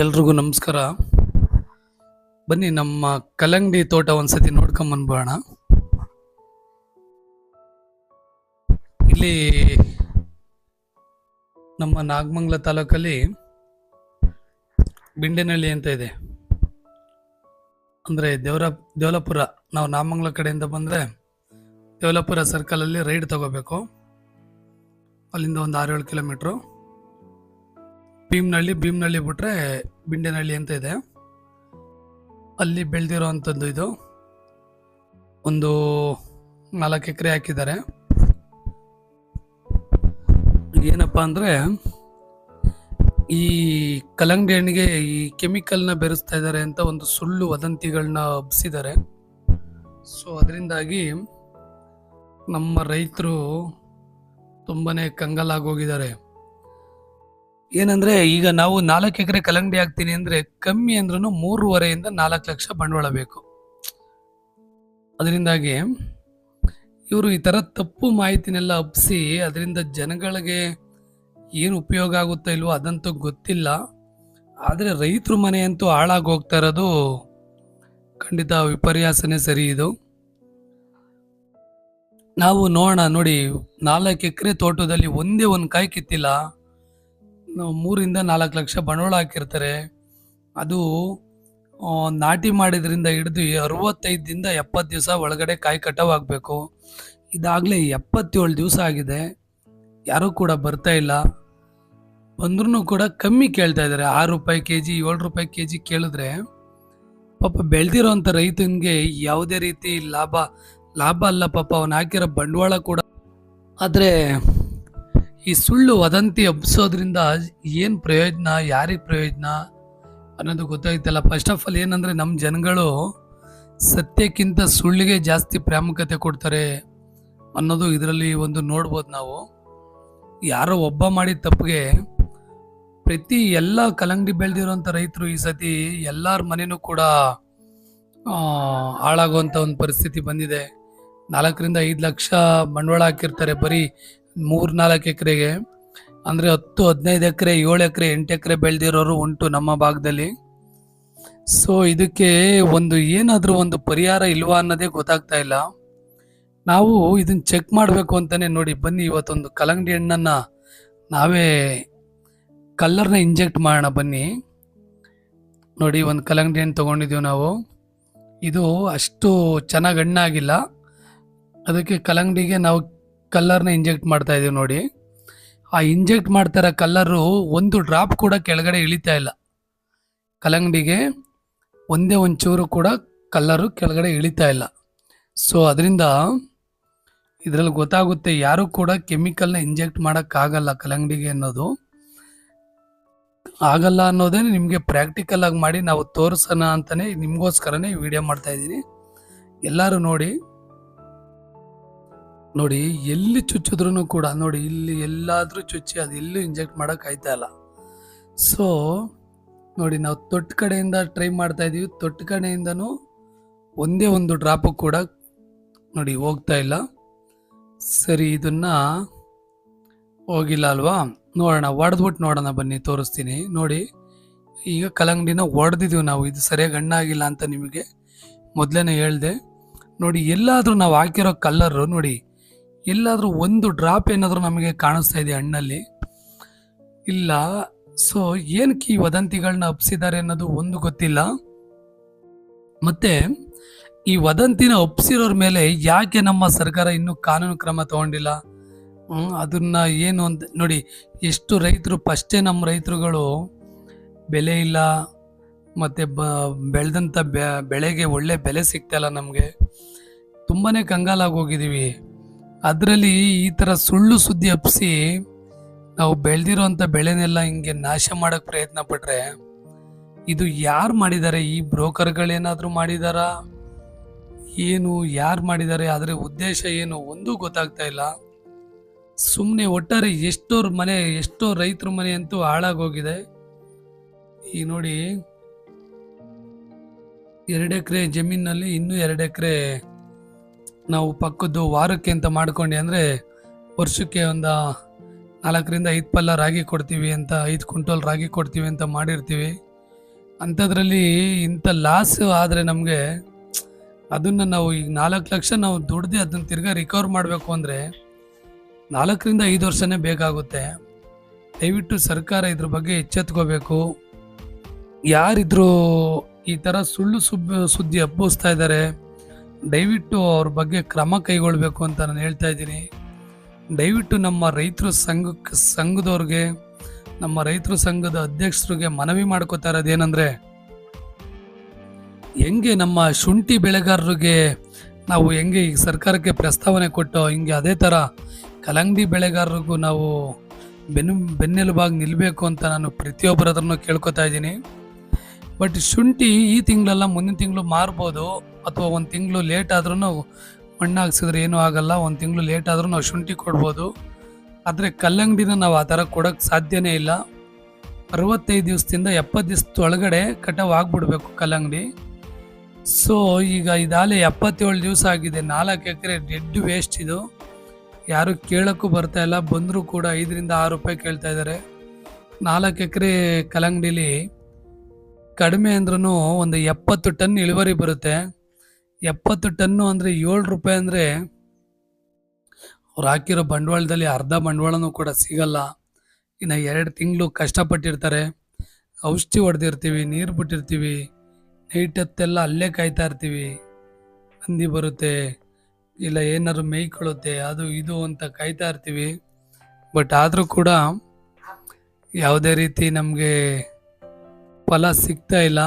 ಎಲ್ರಿಗೂ ನಮಸ್ಕಾರ. ಬನ್ನಿ, ನಮ್ಮ ಕಲ್ಲಂಗಡಿ ತೋಟ ಒಂದ್ಸತಿ ನೋಡ್ಕೊಂಬಂದ್ಬೋಣ ಇಲ್ಲಿ ನಮ್ಮ ನಾಗಮಂಗಲ ತಾಲೂಕಲ್ಲಿ ಬಿಂಡೆನಹಳ್ಳಿ ಅಂತ ಇದೆ. ಅಂದರೆ ದೇವರ, ದೇವಲಪುರ, ನಾವು ನಾಗಮಂಗಲ ಕಡೆಯಿಂದ ಬಂದರೆ ದೇವಲಪುರ ಸರ್ಕಲಲ್ಲಿ ರೈಡ್ ತಗೋಬೇಕು. ಅಲ್ಲಿಂದ ಒಂದು ಆರು ಏಳು ಕಿಲೋಮೀಟ್ರು. ಭೀಮ್ನಳ್ಳಿ ಭೀಮ್ನಳ್ಳಿ ಬಿಟ್ಟರೆ ಬಿಂಡೆನಹಳ್ಳಿ ಅಂತ ಇದೆ. ಅಲ್ಲಿ ಬೆಳೆದಿರೋ ಅಂಥದ್ದು ಇದು. ಒಂದು ನಾಲ್ಕು ಎಕರೆ ಹಾಕಿದ್ದಾರೆ. ಏನಪ್ಪ ಅಂದರೆ ಈ ಕಲ್ಲಂಗಡಿ ಹಣ್ಣಿಗೆ ಈ ಕೆಮಿಕಲ್ನ ಬೆರೆಸ್ತಾ ಇದ್ದಾರೆ ಅಂತ ಒಂದು ಸುಳ್ಳು ವದಂತಿಗಳನ್ನ ಹಬ್ಸಿದ್ದಾರೆ ಸೊ ಅದರಿಂದಾಗಿ ನಮ್ಮ ರೈತರು ತುಂಬಾ ಕಂಗಾಲಾಗೋಗಿದ್ದಾರೆ ಏನಂದ್ರೆ, ಈಗ ನಾವು ನಾಲ್ಕು ಎಕರೆ ಕಲ್ಲಂಗಡಿ ಹಾಕ್ತೀನಿ ಅಂದ್ರೆ ಕಮ್ಮಿ ಅಂದ್ರೂ ಮೂರುವರೆಯಿಂದ ನಾಲ್ಕು ಲಕ್ಷ ಬಂಡವಾಳ ಬೇಕು. ಅದರಿಂದಾಗಿ ಇವರು ಈ ಥರ ತಪ್ಪು ಮಾಹಿತಿನೆಲ್ಲ ಹಬ್ಬಿಸಿ ಅದರಿಂದ ಜನಗಳಿಗೆ ಏನು ಉಪಯೋಗ ಆಗುತ್ತೋ ಇಲ್ವೋ ಅದಂತೂ ಗೊತ್ತಿಲ್ಲ. ಆದರೆ ರೈತರು ಮನೆಯಂತೂ ಹಾಳಾಗಿ ಹೋಗ್ತಾ ಇರೋದು ಖಂಡಿತ ವಿಪರ್ಯಾಸನೇ ಸರಿ ಇದು. ನಾವು ನೋಡೋಣ, ನೋಡಿ ನಾಲ್ಕು ಎಕರೆ ತೋಟದಲ್ಲಿ ಒಂದೇ ಒಂದು ಕಾಯಿ ಕಿತ್ತಿಲ್ಲ. ಮೂರಿಂದ ನಾಲ್ಕು ಲಕ್ಷ ಬಂಡವಾಳ ಹಾಕಿರ್ತಾರೆ. ಅದು ನಾಟಿ ಮಾಡಿದ್ರಿಂದ ಹಿಡಿದು ಅರವತ್ತೈದರಿಂದ ಎಪ್ಪತ್ತು ದಿವಸ ಒಳಗಡೆ ಕಾಯಿ ಕಟಾವಾಗಬೇಕು. ಇದಾಗಲೇ ಎಪ್ಪತ್ತೇಳು ದಿವಸ ಆಗಿದೆ. ಯಾರೂ ಕೂಡ ಬರ್ತಾ ಇಲ್ಲ. ಬಂದ್ರೂ ಕೂಡ ಕಮ್ಮಿ ಕೇಳ್ತಾ ಇದ್ದಾರೆ. ಆರು ರೂಪಾಯಿ ಕೆ ಜಿ ಏಳು ರೂಪಾಯಿ ಕೆ ಜಿ ಕೇಳಿದ್ರೆ ಪಾಪ ಬೆಳೆದಿರೋಂಥ ರೈತನಿಗೆ ಯಾವುದೇ ರೀತಿ ಲಾಭ ಲಾಭ ಅಲ್ಲ ಪಾಪ. ಅವನು ಹಾಕಿರೋ ಬಂಡವಾಳ ಕೂಡ ಆದರೆ ಈ ಸುಳ್ಳು ವದಂತಿ ಹಬ್ಸೋದ್ರಿಂದ ಏನು ಪ್ರಯೋಜನ, ಯಾರಿಗೆ ಪ್ರಯೋಜನ ಅನ್ನೋದು ಗೊತ್ತಾಯ್ತಲ್ಲ. ಫಸ್ಟ್ ಆಫ್ ಆಲ್ ಏನಂದರೆ ನಮ್ಮ ಜನಗಳು ಸತ್ಯಕ್ಕಿಂತ ಸುಳ್ಳಿಗೆ ಜಾಸ್ತಿ ಪ್ರಾಮುಖ್ಯತೆ ಕೊಡ್ತಾರೆ ಅನ್ನೋದು ಇದರಲ್ಲಿ ಒಂದು ನೋಡ್ಬೋದು ನಾವು. ಯಾರೋ ಒಬ್ಬ ಮಾಡಿದ ತಪ್ಪಿಗೆ ಪ್ರತಿ ಎಲ್ಲ ಕಲಂಗಡಿ ಬೆಳೆದಿರುವಂಥ ರೈತರು ಈ ಸತಿ ಎಲ್ಲರ ಮನೆಯೂ ಕೂಡ ಹಾಳಾಗುವಂಥ ಒಂದು ಪರಿಸ್ಥಿತಿ ಬಂದಿದೆ. ನಾಲ್ಕರಿಂದ ಐದು ಲಕ್ಷ ಬಂಡವಾಳ ಹಾಕಿರ್ತಾರೆ ಬರೀ ಮೂರ್ ನಾಲ್ಕು ಎಕರೆಗೆ, ಅಂದ್ರೆ ಹತ್ತು, ಹದಿನೈದು ಎಕರೆ, ಏಳು ಎಕರೆ, ಎಂಟು ಎಕರೆ ಬೆಳೆದಿರೋರು ಉಂಟು ನಮ್ಮ ಭಾಗದಲ್ಲಿ. ಸೊ ಇದಕ್ಕೆ ಒಂದು ಏನಾದರೂ ಒಂದು ಪರಿಹಾರ ಇಲ್ವಾ ಅನ್ನೋದೇ ಗೊತ್ತಾಗ್ತಾ ಇಲ್ಲ. ನಾವು ಇದನ್ನ ಚೆಕ್ ಮಾಡಬೇಕು ಅಂತಾನೆ ನೋಡಿ, ಬನ್ನಿ ಇವತ್ತೊಂದು ಕಲ್ಲಂಗಡಿ ಹಣ್ಣನ್ನು ನಾವೇ ಕಲ್ಲರ್ನ ಇಂಜೆಕ್ಟ್ ಮಾಡೋಣ ಬನ್ನಿ. ನೋಡಿ, ಒಂದು ಕಲಂಗಡಿ ಹಣ್ಣು ತೊಗೊಂಡಿದ್ದೀವಿ ನಾವು. ಇದು ಅಷ್ಟು ಚೆನ್ನಾಗಿ ಹಣ್ಣಾಗಿಲ್ಲ. ಅದಕ್ಕೆ ಕಲ್ಲಂಗಡಿಗೆ ನಾವು ಕಲ್ಲರ್ನ ಇಂಜೆಕ್ಟ್ ಮಾಡ್ತಾ ಇದೀವಿ ನೋಡಿ. ಆ ಇಂಜೆಕ್ಟ್ ಮಾಡ್ತಾರ ಕಲ್ಲರು ಒಂದು ಡ್ರಾಪ್ ಕೂಡ ಕೆಳಗಡೆ ಇಳಿತಾ ಇಲ್ಲ. ಕಲ್ಲಂಗಡಿಗೆ ಒಂದೇ ಒಂಚೂರು ಕೂಡ ಕಲ್ಲರು ಕೆಳಗಡೆ ಇಳಿತಾ ಇಲ್ಲ. ಸೊ ಅದರಿಂದ ಇದರಲ್ಲಿ ಗೊತ್ತಾಗುತ್ತೆ ಯಾರು ಕೂಡ ಕೆಮಿಕಲ್ನ ಇಂಜೆಕ್ಟ್ ಮಾಡೋಕ್ಕಾಗಲ್ಲ ಕಲ್ಲಂಗಡಿಗೆ ಅನ್ನೋದು. ಆಗಲ್ಲ ಅನ್ನೋದೇ ನಿಮಗೆ ಪ್ರಾಕ್ಟಿಕಲ್ ಆಗಿ ಮಾಡಿ ನಾವು ತೋರಿಸೋಣ ಅಂತಲೇ ನಿಮಗೋಸ್ಕರನೇ ವಿಡಿಯೋ ಮಾಡ್ತಾಯಿದ್ದೀನಿ ಎಲ್ಲರೂ ನೋಡಿ. ನೋಡಿ, ಎಲ್ಲಿ ಚುಚ್ಚಿದ್ರು ಕೂಡ, ನೋಡಿ, ಇಲ್ಲಿ ಎಲ್ಲಾದರೂ ಚುಚ್ಚಿ ಅದು ಎಲ್ಲೂ ಇಂಜೆಕ್ಟ್ ಮಾಡೋಕೆ ಆಯ್ತಾ ಇಲ್ಲ. ಸೊ ನೋಡಿ, ನಾವು ತೊಟ್ಟು ಕಡೆಯಿಂದ ಟ್ರೈ ಮಾಡ್ತಾ ಇದ್ದೀವಿ ತೊಟ್ಟು ಕಡೆಯಿಂದನೂ ಒಂದೇ ಒಂದು ಡ್ರಾಪು ಕೂಡ ನೋಡಿ ಹೋಗ್ತಾ ಇಲ್ಲ. ಸರಿ, ಇದನ್ನು ಹೋಗಿಲ್ಲ ಅಲ್ವಾ? ನೋಡೋಣ ಒಡೆದ್ಬಿಟ್ಟು ನೋಡೋಣ ಬನ್ನಿ, ತೋರಿಸ್ತೀನಿ. ನೋಡಿ, ಈಗ ಕಲಂಗಡಿನ ಒಡೆದಿದ್ದೀವಿ ನಾವು. ಇದು ಸರಿಯಾಗಿ ಹಣ್ಣಾಗಿಲ್ಲ ಅಂತ ನಿಮಗೆ ಮೊದಲೇ ಹೇಳಿದೆ. ನೋಡಿ, ಎಲ್ಲಾದರೂ ನಾವು ಹಾಕಿರೋ ಕಲ್ಲರು ನೋಡಿ ಎಲ್ಲಾದರೂ ಒಂದು ಡ್ರಾಪ್ ಏನಾದರೂ ನಮಗೆ ಕಾಣಿಸ್ತಾ ಇದೆ ಹಣ್ಣಲ್ಲಿ? ಇಲ್ಲ. ಸೊ ಏನಕ್ಕೆ ಈ ವದಂತಿಗಳನ್ನ ಅಪ್ಸಿದ್ದಾರೆ ಅನ್ನೋದು ಒಂದು ಗೊತ್ತಿಲ್ಲ. ಮತ್ತೆ, ಈ ವದಂತಿನ ಒಪ್ಸಿರೋರ ಮೇಲೆ ಯಾಕೆ ನಮ್ಮ ಸರ್ಕಾರ ಇನ್ನೂ ಕಾನೂನು ಕ್ರಮ ತಗೊಂಡಿಲ್ಲ? ಅದನ್ನ ಏನು ಅಂತ ನೋಡಿ, ಎಷ್ಟು ರೈತರು, ಫಸ್ಟೇ ನಮ್ಮ ರೈತರುಗಳು ಬೆಲೆ ಇಲ್ಲ, ಮತ್ತು ಬ ಬೆಳೆದಂಥ ಬೆಳೆಗೆ ಒಳ್ಳೆ ಬೆಲೆ ಸಿಗ್ತಾಯಿಲ್ಲ ನಮಗೆ. ತುಂಬಾ ಕಂಗಾಲಾಗಿ ಹೋಗಿದ್ದೀವಿ ಅದರಲ್ಲಿ ಈ ಥರ ಸುಳ್ಳು ಸುದ್ದಿ ಹಬ್ಬಿಸಿ ನಾವು ಬೆಳೆದಿರೋಂಥ ಬೆಳೆನೆಲ್ಲ ಹಿಂಗೆ ನಾಶ ಮಾಡೋಕ್ಕೆ ಪ್ರಯತ್ನ ಪಟ್ಟರೆ ಇದು ಯಾರು ಮಾಡಿದ್ದಾರೆ ಈ ಬ್ರೋಕರ್ಗಳೇನಾದರೂ ಮಾಡಿದಾರಾ? ಏನು, ಯಾರು ಮಾಡಿದ್ದಾರೆ ಅದರ ಉದ್ದೇಶ ಏನು ಒಂದೂ ಗೊತ್ತಾಗ್ತಾ ಇಲ್ಲ. ಸುಮ್ಮನೆ ಒಟ್ಟಾರೆ ಎಷ್ಟೋರ್ ಮನೆ, ಎಷ್ಟೋ ರೈತರ ಮನೆ ಅಂತೂ ಹಾಳಾಗೋಗಿದೆ. ಈ ನೋಡಿ, ಎರಡು ಎಕರೆ ಜಮೀನಲ್ಲಿ ಇನ್ನೂ ಎರಡು ಎಕರೆ ನಾವು ಪಕ್ಕದ್ದು ವಾರಕ್ಕೆ ಅಂತ ಮಾಡ್ಕೊಂಡು ಅಂದರೆ ವರ್ಷಕ್ಕೆ ಒಂದು ನಾಲ್ಕರಿಂದ ಐದು ಪಲ್ಲ ರಾಗಿ ಕೊಡ್ತೀವಿ ಅಂತ, ಐದು ಕ್ವಿಂಟಲ್ ರಾಗಿ ಕೊಡ್ತೀವಿ ಅಂತ ಮಾಡಿರ್ತೀವಿ. ಅಂಥದ್ರಲ್ಲಿ ಇಂಥ ಲಾಸ್ ಆದರೆ ನಮಗೆ ಅದನ್ನು ನಾವು ಈಗ ನಾಲ್ಕು ಲಕ್ಷ ನಾವು ದುಡ್ದು ಅದನ್ನು ತಿರ್ಗಾ ರಿಕವರ್ ಮಾಡಬೇಕು ಅಂದರೆ ನಾಲ್ಕರಿಂದ ಐದು ವರ್ಷನೇ ಬೇಕಾಗುತ್ತೆ. ದಯವಿಟ್ಟು ಸರ್ಕಾರ ಇದ್ರ ಬಗ್ಗೆ ಎಚ್ಚೆತ್ಕೋಬೇಕು. ಯಾರಿದ್ರು ಈ ಥರ ಸುಳ್ಳು ಸುಬ್, ಸುದ್ದಿ ಹಬ್ಬಿಸ್ತಾ ಇದ್ದಾರೆ ದಯವಿಟ್ಟು ಅವ್ರ ಬಗ್ಗೆ ಕ್ರಮ ಕೈಗೊಳ್ಬೇಕು ಅಂತ ನಾನು ಹೇಳ್ತಾ ಇದ್ದೀನಿ. ದಯವಿಟ್ಟು ನಮ್ಮ ರೈತರು ಸಂಘಕ್ಕೆ ಸಂಘದವ್ರಿಗೆ, ನಮ್ಮ ರೈತರು ಸಂಘದ ಅಧ್ಯಕ್ಷರಿಗೆ ಮನವಿ ಮಾಡ್ಕೋತಾ ಇರೋದೇನೆಂದರೆ ಹೆಂಗೆ ನಮ್ಮ ಶುಂಠಿ ಬೆಳೆಗಾರರಿಗೆ ನಾವು ಹೆಂಗೆ ಈಗ ಸರ್ಕಾರಕ್ಕೆ ಪ್ರಸ್ತಾವನೆ ಕೊಟ್ಟು ಹಿಂಗೆ ಅದೇ ಥರ ಕಲಂಗಡಿ ಬೆಳೆಗಾರರಿಗೂ ನಾವು ಬೆನ್ನು, ಬೆನ್ನೆಲುಬಾಗಿ ನಿಲ್ಲಬೇಕು ಅಂತ ನಾನು ಪ್ರತಿಯೊಬ್ಬರ ಹತ್ರನೂ ಕೇಳ್ಕೊತಾ ಇದ್ದೀನಿ. ಬಟ್ ಶುಂಠಿ ಈ ತಿಂಗಳೆಲ್ಲ, ಮುಂದಿನ ತಿಂಗಳು ಮಾರ್ಬೋದು. ಅಥವಾ ಒಂದು ತಿಂಗಳು ಲೇಟ್ ಆದ್ರೂ ಮಣ್ಣು ಹಾಕ್ಸಿದ್ರೆ ಏನೂ ಆಗಲ್ಲ, ಒಂದು ತಿಂಗಳು ಲೇಟ್ ಆದರೂ ನಾವು ಶುಂಠಿ ಕೊಡ್ಬೋದು. ಆದರೆ ಕಲ್ಲಂಗಡಿನ ನಾವು ಆ ಥರ ಕೊಡೋಕ್ಕೆ ಸಾಧ್ಯನೇ ಇಲ್ಲ. ಅರವತ್ತೈದು ದಿವಸದಿಂದ ಎಪ್ಪತ್ತು ದಿವಸದ ಒಳಗಡೆ ಕಟಾವು ಆಗ್ಬಿಡ್ಬೇಕು ಕಲ್ಲಂಗಡಿ. ಸೊ ಈಗ ಇದಾಲೆ ಎಪ್ಪತ್ತೇಳು ದಿವಸ ಆಗಿದೆ. ನಾಲ್ಕು ಎಕರೆ ಡೆಡ್ ವೇಸ್ಟ್ ಇದು. ಯಾರು ಕೇಳೋಕ್ಕೂ ಬರ್ತಾ ಇಲ್ಲ. ಬಂದರೂ ಕೂಡ ಐದರಿಂದ ಆರು ರೂಪಾಯಿ ಕೇಳ್ತಾ ಇದ್ದಾರೆ. ನಾಲ್ಕು ಎಕರೆ ಕಲ್ಲಂಗಡಿಲಿ ಕಡಿಮೆ ಅಂದ್ರೂ ಒಂದು ಎಪ್ಪತ್ತು ಟನ್ ಇಳುವರಿ ಬರುತ್ತೆ. ಎಪ್ಪತ್ತು ಟನ್ನು ಅಂದರೆ ಏಳು ರೂಪಾಯಿ ಅಂದರೆ ಅವ್ರು ಹಾಕಿರೋ ಬಂಡವಾಳದಲ್ಲಿ ಅರ್ಧ ಬಂಡವಾಳನೂ ಕೂಡ ಸಿಗಲ್ಲ. ಇನ್ನು ಎರಡು ತಿಂಗಳು ಕಷ್ಟಪಟ್ಟಿರ್ತಾರೆ. ಔಷಧಿ ಹೊಡೆದಿರ್ತೀವಿ, ನೀರು ಬಿಟ್ಟಿರ್ತೀವಿ ನೈಟ್ ಹೊತ್ತೆಲ್ಲ ಅಲ್ಲೇ ಕಾಯ್ತಾ ಇರ್ತೀವಿ. ಹಂದಿ ಬರುತ್ತೆ, ಇಲ್ಲ ಏನಾದ್ರು ಮೇಯ್ಕೊಳ್ಳುತ್ತೆ ಅದು ಇದು ಅಂತ ಕಾಯ್ತಾ ಇರ್ತೀವಿ. ಬಟ್ ಆದರೂ ಕೂಡ ಯಾವುದೇ ರೀತಿ ನಮಗೆ ಫಲ ಸಿಗ್ತಾ ಇಲ್ಲ.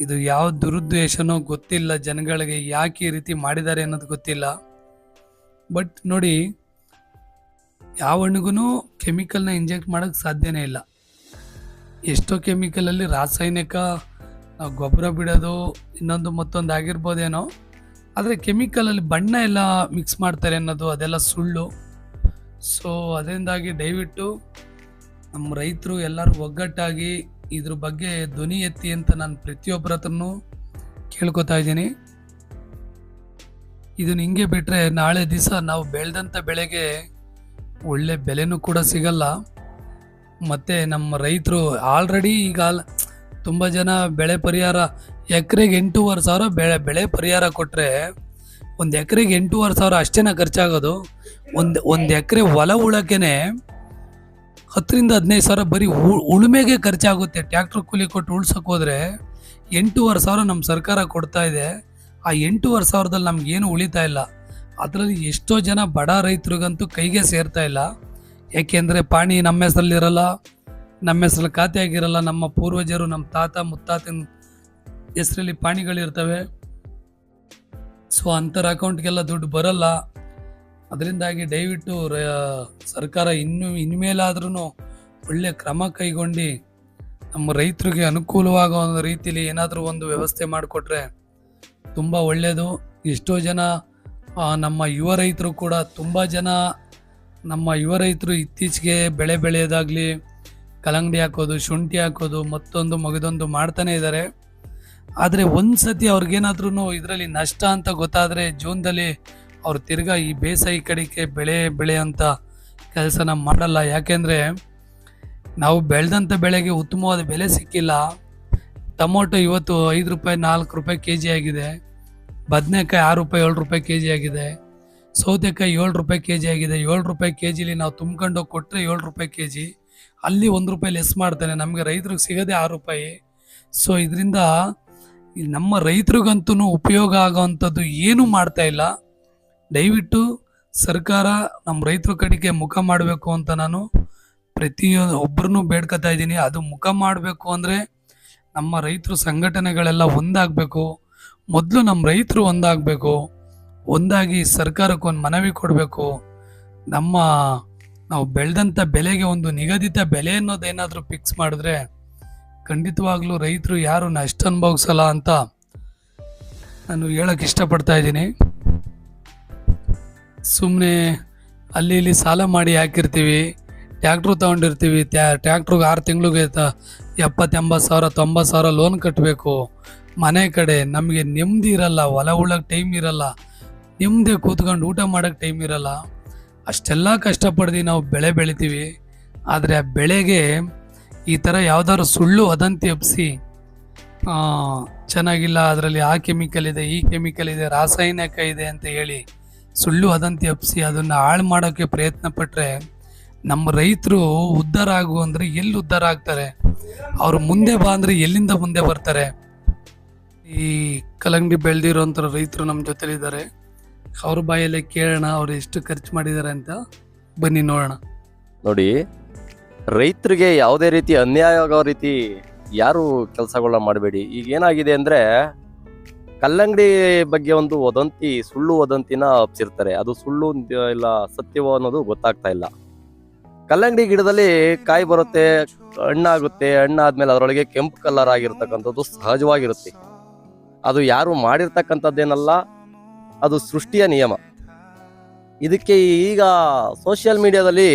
ಇದು ಯಾವ ದುರುದ್ದೇಶನೋ ಗೊತ್ತಿಲ್ಲ. ಜನಗಳಿಗೆ ಯಾಕೆ ಈ ರೀತಿ ಮಾಡಿದ್ದಾರೆ ಅನ್ನೋದು ಗೊತ್ತಿಲ್ಲ. ಬಟ್ ನೋಡಿ, ಯಾವ ಹಣ್ಣಿಗೂ ಕೆಮಿಕಲ್ನ ಇಂಜೆಕ್ಟ್ ಮಾಡೋಕ್ಕೆ ಸಾಧ್ಯನೇ ಇಲ್ಲ. ಎಷ್ಟೋ ಕೆಮಿಕಲಲ್ಲಿ ರಾಸಾಯನಿಕ ಗೊಬ್ಬರ ಬಿಡೋದು, ಇನ್ನೊಂದು ಮತ್ತೊಂದು ಆಗಿರ್ಬೋದೇನೋ, ಆದರೆ ಕೆಮಿಕಲಲ್ಲಿ ಬಣ್ಣ ಎಲ್ಲ ಮಿಕ್ಸ್ ಮಾಡ್ತಾರೆ ಅನ್ನೋದು ಅದೆಲ್ಲ ಸುಳ್ಳು. ಸೊ ಅದರಿಂದಾಗಿ ದಯವಿಟ್ಟು ನಮ್ಮ ರೈತರು ಎಲ್ಲರೂ ಒಗ್ಗಟ್ಟಾಗಿ ಇದ್ರ ಬಗ್ಗೆ ಧ್ವನಿ ಎತ್ತಿ ಅಂತ ನಾನು ಪ್ರತಿಯೊಬ್ಬರ ಹತ್ರನು ಕೇಳ್ಕೊತಾ ಇದ್ದೀನಿ. ಇದನ್ನ ಹಿಂಗೆ ಬಿಟ್ಟರೆ ನಾಳೆ ದಿವಸ ನಾವು ಬೆಳೆದಂಥ ಬೆಳೆಗೆ ಒಳ್ಳೆ ಬೆಲೆನೂ ಕೂಡ ಸಿಗಲ್ಲ. ಮತ್ತು ನಮ್ಮ ರೈತರು ಆಲ್ರೆಡಿ ಈಗ ತುಂಬ ಜನ ಬೆಳೆ ಪರಿಹಾರ ಎಕರೆಗೆ ಎಂಟೂವರೆ ಸಾವಿರ ಬೆಳೆ ಬೆಳೆ ಪರಿಹಾರ ಕೊಟ್ಟರೆ ಒಂದು ಎಕರೆಗೆ ಎಂಟೂವರೆ ಸಾವಿರ ಅಷ್ಟೇನ ಖರ್ಚಾಗೋದು. ಒಂದು ಒಂದು ಎಕರೆ ಹೊಲ ಉಳಕ್ಕೇನೆ ಹತ್ತರಿಂದ ಹದಿನೈದು ಸಾವಿರ ಬರೀ ಉಳುಮೆಗೆ ಖರ್ಚಾಗುತ್ತೆ. ಟ್ಯಾಕ್ಟ್ರ್ ಕೂಲಿ ಕೊಟ್ಟು ಉಳ್ಸಕ್ಕೆ ಹೋದರೆ ಎಂಟೂವರೆ ಸಾವಿರ ನಮ್ಮ ಸರ್ಕಾರ ಕೊಡ್ತಾ ಇದೆ. ಆ ಎಂಟೂವರೆ ಸಾವಿರದಲ್ಲಿ ನಮಗೇನು ಉಳಿತಾ ಇಲ್ಲ. ಅದರಲ್ಲಿ ಎಷ್ಟೋ ಜನ ಬಡ ರೈತರಿಗಂತೂ ಕೈಗೆ ಸೇರ್ತಾ ಇಲ್ಲ. ಏಕೆಂದರೆ ಪಾಣಿ ನಮ್ಮ ಹೆಸರಲ್ಲಿರಲ್ಲ, ನಮ್ಮ ಹೆಸರಲ್ಲಿ ಖಾತೆ ಆಗಿರಲ್ಲ ನಮ್ಮ ಪೂರ್ವಜರು, ನಮ್ಮ ತಾತ ಮುತ್ತಾತನ ಹೆಸರಲ್ಲಿ ಪಾಣಿಗಳಿರ್ತವೆ. ಸೊ ಅಂಥರ ಅಕೌಂಟ್ಗೆಲ್ಲ ದುಡ್ಡು ಬರಲ್ಲ. ಅದರಿಂದಾಗಿ ದಯವಿಟ್ಟು ಸರ್ಕಾರ ಇನ್ನು ಇನ್ಮೇಲಾದ್ರೂ ಒಳ್ಳೆ ಕ್ರಮ ಕೈಗೊಂಡು ನಮ್ಮ ರೈತರಿಗೆ ಅನುಕೂಲವಾಗೋ ಒಂದು ರೀತಿಯಲ್ಲಿ ಏನಾದರೂ ಒಂದು ವ್ಯವಸ್ಥೆ ಮಾಡಿಕೊಟ್ರೆ ತುಂಬ ಒಳ್ಳೆಯದು ಎಷ್ಟೋ ಜನ ನಮ್ಮ ಯುವ ರೈತರು ಕೂಡ ತುಂಬ ಜನ ನಮ್ಮ ಯುವ ರೈತರು ಇತ್ತೀಚೆಗೆ ಬೆಳೆ ಬೆಳೆಯೋದಾಗಲಿ ಕಲಂಗಡಿ ಹಾಕೋದು, ಶುಂಠಿ ಹಾಕೋದು, ಮತ್ತೊಂದು ಮಗದೊಂದು ಮಾಡ್ತಾನೆ ಇದ್ದಾರೆ. ಆದರೆ ಒಂದು ಸತಿ ಅವ್ರಿಗೇನಾದ್ರೂ ಇದರಲ್ಲಿ ನಷ್ಟ ಅಂತ ಗೊತ್ತಾದರೆ ಜೂನ್ದಲ್ಲಿ ಅವ್ರು ತಿರ್ಗಾ ಈ ಬೇಸಾಯ ಕಡೆಗೆ ಬೆಳೆ ಬೆಳೆ ಅಂತ ಕೆಲಸನ ಮಾಡಲ್ಲ. ಯಾಕೆಂದರೆ ನಾವು ಬೆಳೆದಂಥ ಬೆಳೆಗೆ ಉತ್ತಮವಾದ ಬೆಲೆ ಸಿಕ್ಕಿಲ್ಲ. ಟೊಮೊಟೊ ಇವತ್ತು ಐದು ರೂಪಾಯಿ, ನಾಲ್ಕು ರೂಪಾಯಿ ಕೆ ಜಿ ಆಗಿದೆ. ಬದನೆಕಾಯಿ ಆರು ರೂಪಾಯಿ, ಏಳು ರೂಪಾಯಿ ಕೆ ಜಿ ಆಗಿದೆ. ಸೌತೆಕಾಯಿ ಏಳು ರೂಪಾಯಿ ಕೆ ಜಿ ಆಗಿದೆ. ಏಳು ರೂಪಾಯಿ ಕೆ ಜಿಲಿ ನಾವು ತುಂಬ್ಕೊಂಡೋಗಿ ಕೊಟ್ಟರೆ ಏಳು ರೂಪಾಯಿ ಕೆ ಜಿ ಅಲ್ಲಿ ಒಂದು ರೂಪಾಯಿ ಲೆಸ್ ಮಾಡ್ತಾನೆ ನಮಗೆ ರೈತರಿಗೆ ಸಿಗೋದೇ ಆರು ರೂಪಾಯಿ. ಸೊ ಇದರಿಂದ ನಮ್ಮ ರೈತರಿಗಂತೂ ಉಪಯೋಗ ಆಗೋವಂಥದ್ದು ಏನೂ ಮಾಡ್ತಾ ಇಲ್ಲ. ದಯವಿಟ್ಟು ಸರ್ಕಾರ ನಮ್ಮ ರೈತರ ಕಡೆಗೆ ಮುಖ ಮಾಡಬೇಕು ಅಂತ ನಾನು ಪ್ರತಿಯೊಬ್ಬರನ್ನು ಬೇಡ್ಕೊತಾ ಇದ್ದೀನಿ. ಅದು ಮುಖ ಮಾಡಬೇಕು ಅಂದರೆ ನಮ್ಮ ರೈತರು ಸಂಘಟನೆಗಳೆಲ್ಲ ಒಂದಾಗಬೇಕು. ಮೊದಲು ನಮ್ಮ ರೈತರು ಒಂದಾಗಬೇಕು. ಒಂದಾಗಿ ಸರ್ಕಾರಕ್ಕೆ ಒಂದು ಮನವಿ ಕೊಡಬೇಕು. ನಮ್ಮ ನಾವು ಬೆಳೆದಂಥ ಬೆಲೆಗೆ ಒಂದು ನಿಗದಿತ ಬೆಲೆ ಅನ್ನೋದೇನಾದರೂ ಫಿಕ್ಸ್ ಮಾಡಿದ್ರೆ ಖಂಡಿತವಾಗ್ಲೂ ರೈತರು ಯಾರು ನಷ್ಟ ಅನುಭವಿಸಲ್ಲ ಅಂತ ನಾನು ಹೇಳಕ್ಕೆ ಇಷ್ಟಪಡ್ತಾ ಇದ್ದೀನಿ. ಸುಮ್ಮನೆ ಅಲ್ಲಿ ಇಲ್ಲಿ ಸಾಲ ಮಾಡಿ ಹಾಕಿರ್ತೀವಿ ಟ್ಯಾಕ್ಟ್ರು ತೊಗೊಂಡಿರ್ತೀವಿ ಟ್ಯಾ ಟ್ಯಾಕ್ಟ್ರಿಗೆ ಆರು ತಿಂಗಳಿಗೆ ತ ಎಪ್ಪತ್ತೆಂಬತ್ತು ಸಾವಿರ ತೊಂಬತ್ತು ಸಾವಿರ ಲೋನ್ ಕಟ್ಟಬೇಕು ಮನೆ ಕಡೆ ನಮಗೆ ನೆಮ್ಮದಿ ಇರಲ್ಲ ಹೊಲ ಉಳಕ್ಕೆ ಟೈಮ್ ಇರಲ್ಲ ನೆಮ್ಮದಿ ಕೂತ್ಕೊಂಡು ಊಟ ಮಾಡೋಕ್ಕೆ ಟೈಮ್ ಇರಲ್ಲ. ಅಷ್ಟೆಲ್ಲ ಕಷ್ಟಪಡ್ದು ನಾವು ಬೆಳೆ ಬೆಳಿತೀವಿ. ಆದರೆ ಆ ಬೆಳೆಗೆ ಈ ಥರ ಯಾವ್ದಾದ್ರು ಸುಳ್ಳು ವದಂತಿ ಆ, ಚೆನ್ನಾಗಿಲ್ಲ ಅದರಲ್ಲಿ ಆ ಕೆಮಿಕಲ್ ಇದೆ ಈ ಕೆಮಿಕಲ್ ಇದೆ ರಾಸಾಯನಿಕ ಇದೆ ಅಂತ ಹೇಳಿ ಸುಳ್ಳು ವದಂತಿ ಹಬ್ಬಿಸಿ ಅದನ್ನು ಹಾಳು ಮಾಡೋಕ್ಕೆ ಪ್ರಯತ್ನ ಪಟ್ಟರೆ ನಮ್ಮ ರೈತರು ಉದ್ಧಾರ ಆಗು ಅಂದರೆ ಎಲ್ಲಿ ಉದ್ಧಾರ ಆಗ್ತಾರೆ? ಅವರು ಮುಂದೆ ಬಾ ಅಂದರೆ ಎಲ್ಲಿಂದ ಮುಂದೆ ಬರ್ತಾರೆ? ಈ ಕಲಂಗಡಿ ಬೆಳೆದಿರೋಂಥ ರೈತರು ನಮ್ಮ ಜೊತೆಲಿದ್ದಾರೆ. ಅವ್ರ ಬಾಯಲ್ಲೇ ಕೇಳೋಣ, ಅವ್ರು ಎಷ್ಟು ಖರ್ಚು ಮಾಡಿದ್ದಾರೆ ಅಂತ ಬನ್ನಿ ನೋಡೋಣ. ನೋಡಿ, ರೈತರಿಗೆ ಯಾವುದೇ ರೀತಿ ಅನ್ಯಾಯ ಆಗೋ ರೀತಿ ಯಾರು ಕೆಲಸಗಳನ್ನ ಮಾಡಬೇಡಿ. ಈಗ ಏನಾಗಿದೆ ಅಂದ್ರೆ ಕಲ್ಲಂಗಡಿ ಬಗ್ಗೆ ಒಂದು ವದಂತಿ, ಸುಳ್ಳು ವದಂತಿನ ಹಬ್ಸಿರ್ತಾರೆ. ಅದು ಸುಳ್ಳು, ಇಲ್ಲ ಸತ್ಯವೋ ಅನ್ನೋದು ಗೊತ್ತಾಗ್ತಾ ಇಲ್ಲ. ಕಲ್ಲಂಗಡಿ ಗಿಡದಲ್ಲಿ ಕಾಯಿ ಬರುತ್ತೆ, ಹಣ್ಣಾಗುತ್ತೆ. ಹಣ್ಣಾದ್ಮೇಲೆ ಅದರೊಳಗೆ ಕೆಂಪು ಕಲರ್ ಆಗಿರ್ತಕ್ಕಂಥದ್ದು ಸಹಜವಾಗಿರುತ್ತೆ. ಅದು ಯಾರು ಮಾಡಿರ್ತಕ್ಕಂಥದ್ದೇನಲ್ಲ, ಅದು ಸೃಷ್ಟಿಯ ನಿಯಮ. ಇದಕ್ಕೆ ಈಗ ಸೋಷಿಯಲ್ ಮೀಡಿಯಾದಲ್ಲಿ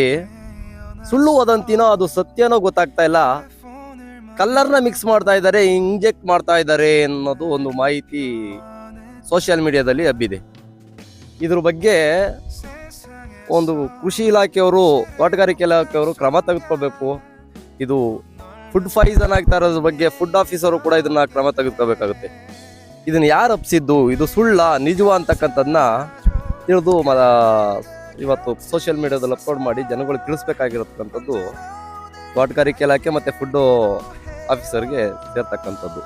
ಸುಳ್ಳು ವದಂತಿನೋ ಅದು ಸತ್ಯನೋ ಗೊತ್ತಾಗ್ತಾ ಇಲ್ಲ. ಕಲ್ಲರ್ನ ಮಿಕ್ಸ್ ಮಾಡ್ತಾ ಇದ್ದಾರೆ ಇಂಜೆಕ್ಟ್ ಮಾಡ್ತಾ ಇದ್ದಾರೆ ಅನ್ನೋದು ಒಂದು ಮಾಹಿತಿ ಸೋಷಿಯಲ್ ಮೀಡಿಯಾದಲ್ಲಿ ಹಬ್ಬಿದೆ. ಇದ್ರ ಬಗ್ಗೆ ಒಂದು ಕೃಷಿ ಇಲಾಖೆಯವರು, ತೋಟಗಾರಿಕೆ ಇಲಾಖೆಯವರು ಕ್ರಮ ತೆಗೆದುಕೋಬೇಕು. ಇದು ಫುಡ್ ಪಾಯ್ಸನ್ ಆಗ್ತಾ ಇರೋದ್ರ ಬಗ್ಗೆ ಫುಡ್ ಆಫೀಸರು ಕೂಡ ಇದನ್ನ ಕ್ರಮ ತೆಗೆದುಕೋಬೇಕಾಗುತ್ತೆ. ಇದನ್ನ ಯಾರು ಹಬ್ಸಿದ್ದು, ಇದು ಸುಳ್ಳ, ನಿಜವ ಅಂತಕ್ಕಂಥದನ್ನ ತಿಳಿದು ಇವತ್ತು ಸೋಷಿಯಲ್ ಮೀಡಿಯಾದಲ್ಲಿ ಅಪ್ಲೋಡ್ ಮಾಡಿ ಜನಗಳಿಗೆ ತಿಳಿಸ್ಬೇಕಾಗಿರತಕ್ಕಂಥದ್ದು ತೋಟಗಾರಿಕೆ ಇಲಾಖೆ ಮತ್ತು ಫುಡ್ಡು ಆಫೀಸರ್ಗೆ ಸೇರ್ತಕ್ಕಂಥದ್ದು.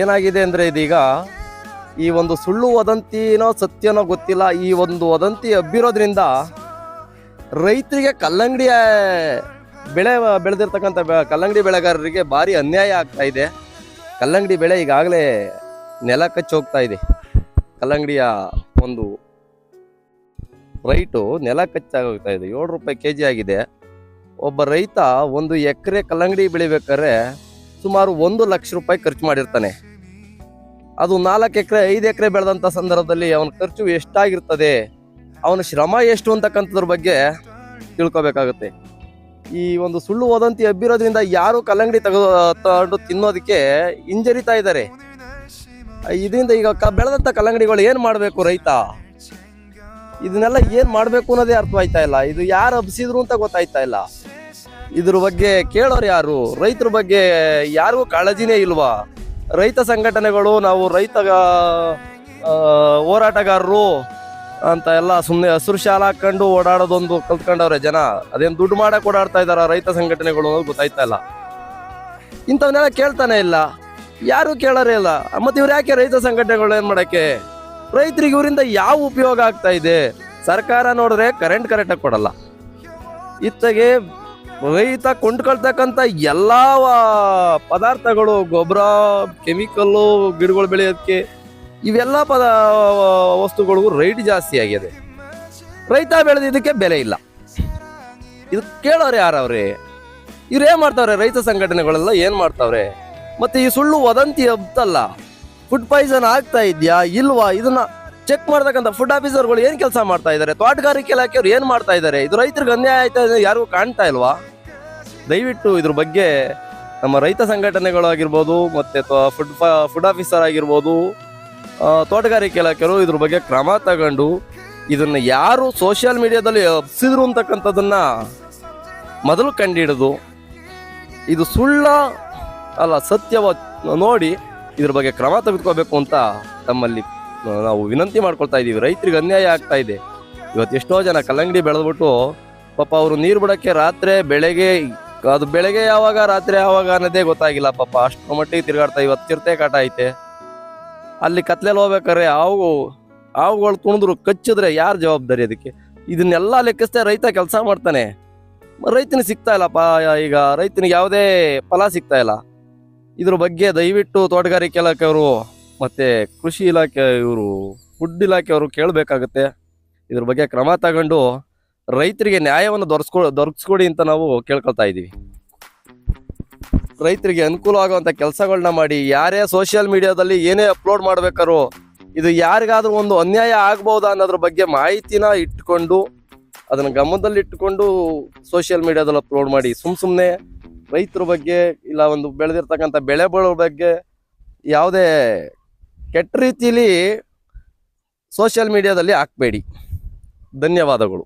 ಏನಾಗಿದೆ ಅಂದರೆ ಇದೀಗ ಈ ಒಂದು ಸುಳ್ಳು ವದಂತಿನೋ ಸತ್ಯನೋ ಗೊತ್ತಿಲ್ಲ. ಈ ಒಂದು ವದಂತಿ ಹಬ್ಬಿರೋದ್ರಿಂದ ರೈತರಿಗೆ ಕಲ್ಲಂಗಡಿ ಬೆಳೆ ಬೆಳೆದಿರ್ತಕ್ಕಂಥ ಕಲ್ಲಂಗಡಿ ಬೆಳೆಗಾರರಿಗೆ ಭಾರಿ ಅನ್ಯಾಯ ಆಗ್ತಾ ಇದೆ. ಕಲ್ಲಂಗಡಿ ಬೆಳೆ ಈಗಾಗಲೇ ನೆಲ ಕಚ್ಚಿ ಹೋಗ್ತಾ ಇದೆ. ಕಲ್ಲಂಗಡಿಯ ಒಂದು ರೈಟು ನೆಲ ಕಚ್ಚಾಗೋಗ್ತಾ ಇದೆ. ಏಳು ರೂಪಾಯಿ ಕೆ ಜಿ ಆಗಿದೆ. ಒಬ್ಬ ರೈತ ಒಂದು ಎಕರೆ ಕಲ್ಲಂಗಡಿ ಬೆಳಿಬೇಕಾದ್ರೆ ಸುಮಾರು ಒಂದು ಲಕ್ಷ ರೂಪಾಯಿ ಖರ್ಚು ಮಾಡಿರ್ತಾನೆ. ಅದು ನಾಲ್ಕು ಎಕರೆ, ಐದು ಎಕರೆ ಬೆಳೆದಂಥ ಸಂದರ್ಭದಲ್ಲಿ ಅವನ ಖರ್ಚು ಎಷ್ಟಾಗಿರ್ತದೆ, ಅವನ ಶ್ರಮ ಎಷ್ಟು ಅಂತಕ್ಕಂಥದ್ರ ಬಗ್ಗೆ ತಿಳ್ಕೊಬೇಕಾಗುತ್ತೆ. ಈ ಒಂದು ಸುಳ್ಳು ವದಂತಿ ಹಬ್ಬಿರೋದ್ರಿಂದ ಯಾರು ಕಲ್ಲಂಗಡಿ ತಗೋ, ತಗೊಂಡು ತಿನ್ನೋದಕ್ಕೆ ಹಿಂಜರಿತಾ ಇದ್ದಾರೆ. ಇದರಿಂದ ಈಗ ಕ ಬೆಳೆದಂಥ ಕಲ್ಲಂಗಡಿಗಳು ಏನು ಮಾಡಬೇಕು ರೈತ? ಇದನ್ನೆಲ್ಲ ಏನು ಮಾಡಬೇಕು ಅನ್ನೋದೇ ಅರ್ಥವಾಯ್ತಾ ಇಲ್ಲ. ಇದು ಯಾರು ಹಬ್ಸಿದ್ರು ಅಂತ ಗೊತ್ತಾಯ್ತಾ ಇಲ್ಲ. ಇದ್ರ ಬಗ್ಗೆ ಕೇಳೋರು ಯಾರು? ರೈತರ ಬಗ್ಗೆ ಯಾರಿಗೂ ಕಾಳಜಿನೇ ಇಲ್ವಾ? ರೈತ ಸಂಘಟನೆಗಳು, ನಾವು ರೈತ ಹೋರಾಟಗಾರರು ಅಂತ ಎಲ್ಲ ಸುಮ್ಮನೆ ಹಸಿರು ಶಾಲ ಹಾಕೊಂಡು ಓಡಾಡೋದೊಂದು ಕಲ್ತ್ಕೊಂಡವ್ರೆ ಜನ. ಅದೇನು ದುಡ್ಡು ಮಾಡಕ್ ಓಡಾಡ್ತಾ ಇದಾರ ರೈತ ಸಂಘಟನೆಗಳು ಗೊತ್ತಾಯ್ತಾ ಇಲ್ಲ. ಇಂಥವನ್ನೆಲ್ಲ ಕೇಳ್ತಾನೆ ಇಲ್ಲ. ಯಾರು ಕೇಳೋರೇ ಇಲ್ಲ. ಮತ್ತೆ ಇವ್ರು ಯಾಕೆ ರೈತ ಸಂಘಟನೆಗಳು ಏನು ಮಾಡಕ್ಕೆ? ರೈತರಿಗೆ ಇವರಿಂದ ಯಾವ ಉಪಯೋಗ ಆಗ್ತಾ ಇದೆ? ಸರ್ಕಾರ ನೋಡಿದ್ರೆ ಕರೆಂಟ್ ಕರೆಕ್ಟಾಗಿ ಕೊಡಲ್ಲ. ಇತ್ತಗೆ ರೈತ ಕೊಂಡ್ಕೊಳ್ತಕ್ಕಂಥ ಎಲ್ಲ ಪದಾರ್ಥಗಳು, ಗೊಬ್ಬರ ಕೆಮಿಕಲ್ಲು ಗಿಡಗಳು ಬೆಳೆಯೋದಕ್ಕೆ ಇವೆಲ್ಲ ಪದ ವಸ್ತುಗಳಿಗೂ ರೈಟ್ ಜಾಸ್ತಿ ಆಗಿದೆ. ರೈತ ಬೆಳೆದಿದ್ದಕ್ಕೆ ಬೆಲೆ ಇಲ್ಲ. ಇದು ಕೇಳೋರು ಯಾರವ್ರೆ? ಇವ್ರು ಏನ್ ಮಾಡ್ತಾವ್ರೆ? ರೈತ ಸಂಘಟನೆಗಳೆಲ್ಲ ಏನು ಮಾಡ್ತಾವ್ರೆ? ಮತ್ತೆ ಈ ಸುಳ್ಳು ವದಂತಿ ಹಬ್ತಲ್ಲ ಫುಡ್ ಪಾಯ್ಸನ್ ಆಗ್ತಾ ಇದೆಯಾ, ಇಲ್ವಾ? ಇದನ್ನ ಚೆಕ್ ಮಾಡ್ತಕ್ಕಂಥ ಫುಡ್ ಆಫೀಸರ್ಗಳು ಏನು ಕೆಲಸ ಮಾಡ್ತಾ ಇದ್ದಾರೆ ತೋಟಗಾರಿಕೆ ಇಲಾಖೆಯವ್ರು ಏನು ಮಾಡ್ತಾ ಇದ್ದಾರೆ ಇದು ರೈತರಿಗೆ ಅನ್ಯಾಯ ಆಯ್ತಾ? ಇದೆ ಯಾರಿಗೂ ಕಾಣ್ತಾ ಇಲ್ವಾ? ದಯವಿಟ್ಟು ಇದ್ರ ಬಗ್ಗೆ ನಮ್ಮ ರೈತ ಸಂಘಟನೆಗಳಾಗಿರ್ಬೋದು ಮತ್ತು ಮತ್ತೆ ಫುಡ್ ಫುಡ್ ಆಫೀಸರ್ ಆಗಿರ್ಬೋದು ತೋಟಗಾರಿಕೆ ಇಲಾಖೆಯವರು ಇದ್ರ ಬಗ್ಗೆ ಕ್ರಮ ತಗೊಂಡು ಇದನ್ನು ಯಾರು ಸೋಷಿಯಲ್ ಮೀಡಿಯಾದಲ್ಲಿ ಹಬ್ಸಿದ್ರು ಅಂತಕ್ಕಂಥದ್ದನ್ನು ಮೊದಲು ಕಂಡಿಡಿದು ಇದು ಸುಳ್ಳ ಅಲ್ಲ ಸತ್ಯವ ನೋಡಿ ಇದ್ರ ಬಗ್ಗೆ ಕ್ರಮ ತೆಗೆದುಕೋಬೇಕು ಅಂತ ತಮ್ಮಲ್ಲಿ ನಾವು ವಿನಂತಿ ಮಾಡ್ಕೊಳ್ತಾ ಇದ್ದೀವಿ. ರೈತರಿಗೆ ಅನ್ಯಾಯ ಆಗ್ತಾ ಇದೆ. ಇವತ್ತು ಎಷ್ಟೋ ಜನ ಕಲ್ಲಂಗಡಿ ಬೆಳೆದ್ಬಿಟ್ಟು ಪಾಪ ಅವರು ನೀರು ಬಿಡೋಕ್ಕೆ ರಾತ್ರಿ ಬೆಳಗ್ಗೆ ಅದು ಬೆಳಗ್ಗೆ ಯಾವಾಗ, ರಾತ್ರಿ ಯಾವಾಗ ಅನ್ನೋದೇ ಗೊತ್ತಾಗಿಲ್ಲ ಪಾಪ. ಅಷ್ಟು ಮಟ್ಟಿಗೆ ತಿರುಗಾಡ್ತಾ ಇವತ್ತು ಚಿರತೆ ಕಾಟ ಐತೆ. ಅಲ್ಲಿ ಕತ್ಲೆಲ್ಲಿ ಹೋಗ್ಬೇಕಾರೆ ಹಾವು, ಹಾವುಗಳು ತುಣಿದ್ರು, ಕಚ್ಚಿದ್ರೆ ಯಾರು ಜವಾಬ್ದಾರಿ ಅದಕ್ಕೆ? ಇದನ್ನೆಲ್ಲ ಲೆಕ್ಕಿಸ್ತಾ ರೈತ ಕೆಲಸ ಮಾಡ್ತಾನೆ. ರೈತನಿಗೆ ಸಿಗ್ತಾ ಇಲ್ಲಪ್ಪ ಈಗ ರೈತನಿಗೆ ಯಾವುದೇ ಫಲ ಸಿಗ್ತಾ ಇಲ್ಲ. ಇದ್ರ ಬಗ್ಗೆ ದಯವಿಟ್ಟು ತೋಟಗಾರಿಕೆ ಇಲಾಖೆಯವರು ಮತ್ತು ಕೃಷಿ ಇಲಾಖೆ ಇವರು ಫುಡ್ ಇಲಾಖೆಯವರು ಕೇಳಬೇಕಾಗುತ್ತೆ. ಇದ್ರ ಬಗ್ಗೆ ಕ್ರಮ ತಗೊಂಡು ರೈತರಿಗೆ ನ್ಯಾಯವನ್ನು ದೊರಸ್ಕೊ ದೊರಕಿಸ್ಕೊಡಿ ಅಂತ ನಾವು ಕೇಳ್ಕೊಳ್ತಾ ಇದ್ದೀವಿ. ರೈತರಿಗೆ ಅನುಕೂಲ ಆಗುವಂಥ ಕೆಲಸಗಳನ್ನ ಮಾಡಿ, ಯಾರೇ ಸೋಷಿಯಲ್ ಮೀಡಿಯಾದಲ್ಲಿ ಏನೇ ಅಪ್ಲೋಡ್ ಮಾಡ್ಬೇಕಾದ್ರು ಇದು ಯಾರಿಗಾದ್ರೂ ಒಂದು ಅನ್ಯಾಯ ಆಗ್ಬೋದಾ ಅನ್ನೋದ್ರ ಬಗ್ಗೆ ಮಾಹಿತಿನ ಇಟ್ಕೊಂಡು, ಅದನ್ನು ಗಮನದಲ್ಲಿ ಇಟ್ಟುಕೊಂಡು ಸೋಷಿಯಲ್ ಮೀಡಿಯಾದಲ್ಲಿ ಅಪ್ಲೋಡ್ ಮಾಡಿ ಸುಮ್ಮ ಸುಮ್ಮನೆ ರೈತರ ಬಗ್ಗೆ ಇಲ್ಲ ಒಂದು ಬೆಳೆದಿರ್ತಕ್ಕಂಥ ಬೆಳೆ ಬೆಳೋ ಬಗ್ಗೆ ಯಾವುದೇ ಕೆಟ್ಟ ರೀತಿಲಿ ಸೋಷಿಯಲ್ ಮೀಡಿಯಾದಲ್ಲಿ ಹಾಕಬೇಡಿ. ಧನ್ಯವಾದಗಳು.